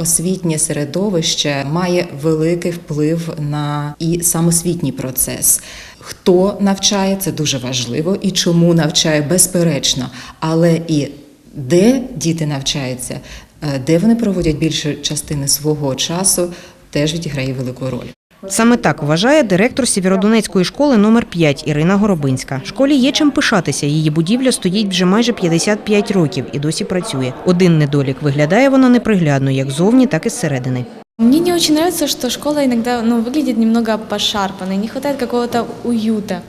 освітнє середовище має великий вплив на і самосвітній процес. Хто навчає, це дуже важливо, і чому навчає безперечно, але і де діти навчаються, е, де вони проводять більшу частину свого часу, теж відіграє велику роль. Саме так вважає директор Сєвєродонецької школи номер 5 Ірина Горобинська. Школі є чим пишатися. Її будівля стоїть вже майже 55 років і досі працює. Один недолік виглядає вона неприглядно як зовні, так і зсередини. Мне не очень нравится, что школа иногда ну, выглядит немного пошарпанной, не хватает какого-то уюта.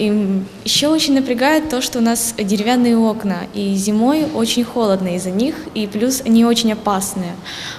И еще очень напрягает то, что у нас деревянные окна, и зимой очень холодно из-за них, и плюс они очень опасные,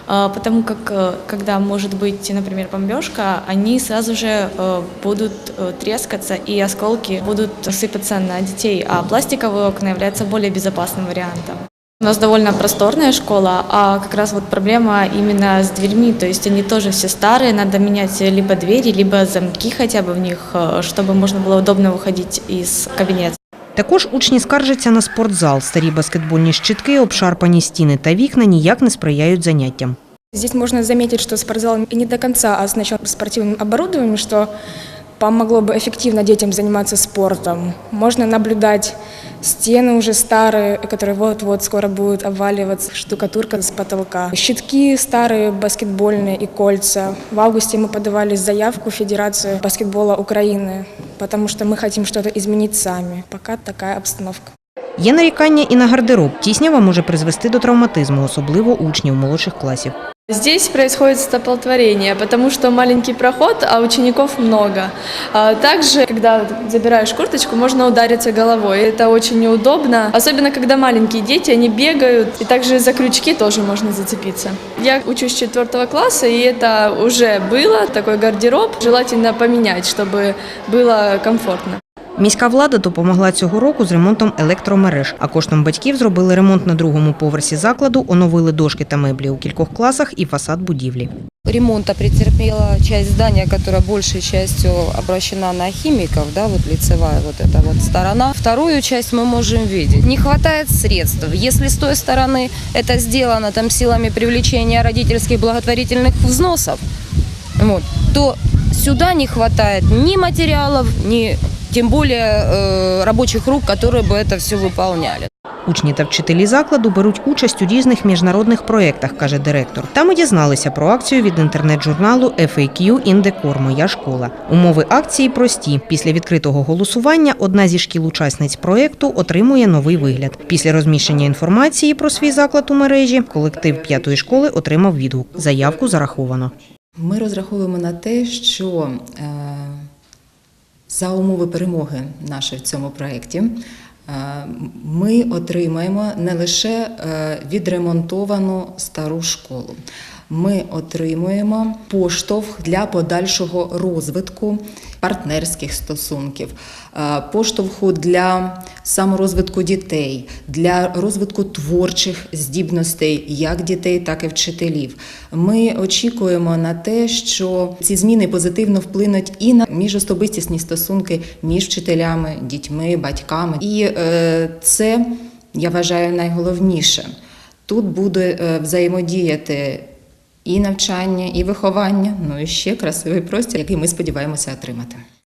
А, потому как э, когда может быть, например, бомбежка, они сразу же э, будут э, трескаться, и осколки будут сыпаться на детей, а пластиковые окна являются более безопасным вариантом. У нас довольно просторная школа, а как раз вот проблема именно с дверьми, то есть они тоже все старые, надо менять либо двери, либо замки хотя бы в них, э, чтобы можно было удобно выходить из кабинета. Також учні скаржаться на спортзал. Старі баскетбольні щитки, обшарпані стіни та вікна ніяк не сприяють заняттям. Здесь можно заметить, что спортзал не до конца оснащен спортивным оборудованием, что помогло бы эффективно детям заниматься спортом. Можно наблюдать стены уже старые, которые вот-вот скоро будут обваливаться, штукатурка с потолка, щитки старые баскетбольные и кольца. В августе мы подавали заявку в Федерацию баскетбола Украины, потому что мы хотим что-то изменить сами. Пока такая обстановка. Є нарікання і на гардероб. Тіснява може призвести до травматизму, особливо учнів молодших класів. Здесь происходит столпотворение, потому что маленький проход, а учеников много. А Также, когда забираешь курточку, можно удариться головой. Это очень неудобно, особенно когда маленькие дети, они бегают, и также за крючки тоже можно зацепиться. Я учусь с четвертого класса, и это уже было, такой гардероб. Желательно поменять, чтобы было комфортно. Міська влада допомогла цього року з ремонтом електромереж, а коштом батьків зробили ремонт на другому поверсі закладу, оновили дошки та меблі у кількох класах і фасад будівлі. ремонта претерпела часть здания, которая большей частью обращена на химиков, да, вот лицевая вот эта вот сторона. Вторую часть мы можем видеть. Не хватает средств. Если с той стороны это сделано там силами привлечения родительских благотворительных взносов, вот, то сюда не хватает ни материалов, ни тем более э, рабочих рук, которые бы это все выполняли. Учні та вчителі закладу беруть участь у різних міжнародних проєктах, каже директор. Там ми дізналися про акцію від інтернет-журналу FAQ in Decor Моя школа. Умови акції прості. Після відкритого голосування одна зі шкіл-учасниць проєкту отримує новий вигляд. Після розміщення інформації про свій заклад у мережі колектив п'ятої школи отримав відгук. Заявку зараховано. Ми розраховуємо на те, що е, за умови перемоги нашої в цьому проєкті е, ми отримаємо не лише е, відремонтовану стару школу. Ми отримуємо поштовх для подальшого розвитку партнерських стосунків, е, поштовху для саморозвитку дітей, для розвитку творчих здібностей як дітей, так і вчителів. Ми очікуємо на те, що ці зміни позитивно вплинуть і на міжособистісні стосунки між вчителями, дітьми, батьками. І е, це я вважаю найголовніше. Тут буде е, взаємодіяти і навчання, і виховання, ну і ще красивий простір, який ми сподіваємося отримати.